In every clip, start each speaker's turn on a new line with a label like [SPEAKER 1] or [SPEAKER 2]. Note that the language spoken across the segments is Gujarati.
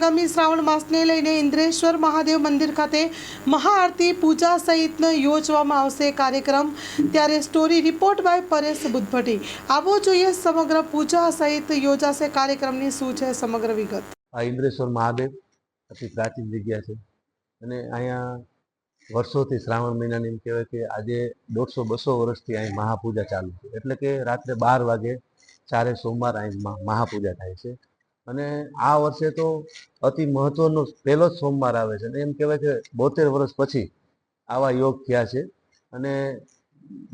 [SPEAKER 1] આગામી શ્રાવણ માસને લઈને ઇન્દ્રેશ્વર મહાદેવ મંદિર ખાતે મહાઆરતી પૂજા સહિતનો યોજવામાં આવશે કાર્યક્રમ. ત્યારે story report by Paresh Buddhbhatti. આવો જોઈએ સમગ્ર પૂજા સહિત યોજાશે કાર્યક્રમની શું છે સમગ્ર વિગત.
[SPEAKER 2] આ ઇન્દ્રેશ્વર મહાદેવ અતિ પ્રાચીન જગ્યા છે. અને અહીંયા વર્ષોથી શ્રાવણ મહિનાની એમ કહેવાય કે આજે દોઢસો બસો વર્ષથી અહીં મહાપૂજા ચાલુ છે. એટલે કે રાત્રે બાર વાગે ચારે સોમવાર અહીં મહાપૂજા થાય છે. અને આ વર્ષે તો અતિ મહત્વનો પહેલો જ સોમવાર આવે છે. અને એમ કહેવાય કે બોતેર વર્ષ પછી આવા યોગ થયા છે અને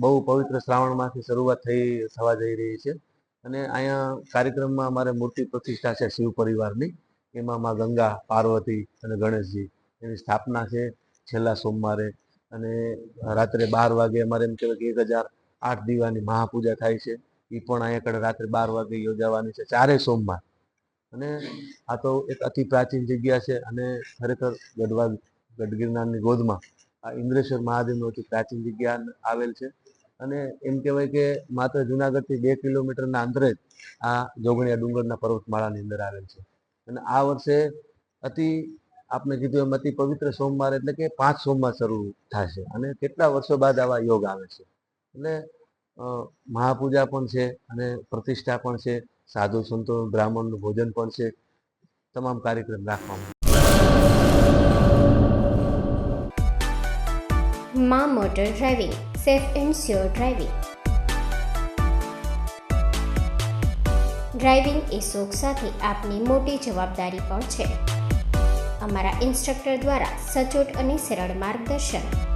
[SPEAKER 2] બહુ પવિત્ર શ્રાવણમાંથી શરૂઆત થઈ, થવા જઈ રહી છે. અને અહીંયા કાર્યક્રમમાં અમારે મૂર્તિ પ્રતિષ્ઠા છે શિવ પરિવારની. એમાં માં ગંગા, પાર્વતી અને ગણેશજી એની સ્થાપના છે છેલ્લા સોમવારે. અને રાત્રે બાર વાગે અમારે એમ કહેવાય કે એક હજાર આઠ દીવાની મહાપૂજા થાય છે. એ પણ અહીંયા કಡೆ રાત્રે બાર વાગે યોજાવાની છે. ચારે સોમવાર. અને આ તો એક અતિ પ્રાચીન જગ્યા છે અને ખરેખર ગઢવા ગઢગિરનારની ગોદમાં આ ઇન્દ્રેશ્વર મહાદેવનું અતિ પ્રાચીન જગ્યા આવેલ છે. અને એમ કહેવાય કે માત્ર જુનાગઢથી બે કિલોમીટરના અંતરે જ આ જોગણિયા ડુંગરના પર્વતમાળાની અંદર આવેલ છે. અને આ વર્ષે અતિ આપણે કીધું એમ, અતિ પવિત્ર સોમવાર એટલે કે પાંચ સોમવાર શરૂ થશે અને કેટલા વર્ષો બાદ આવા યોગ આવે છે. એટલે મહાપૂજા પણ છે અને પ્રતિષ્ઠા પણ છે. સાધુ સંતો બ્રાહ્મણનું ભોજન પણ છે. તમામ કાર્યક્રમ રાખવામાં.
[SPEAKER 3] મા motor driving, safe and sure driving. Driving એ શોખ સાથે આપની મોટી જવાબદારી પણ છે. અમારા ઇન્સ્ટ્રક્ટર દ્વારા સચોટ અને સરળ માર્ગદર્શન.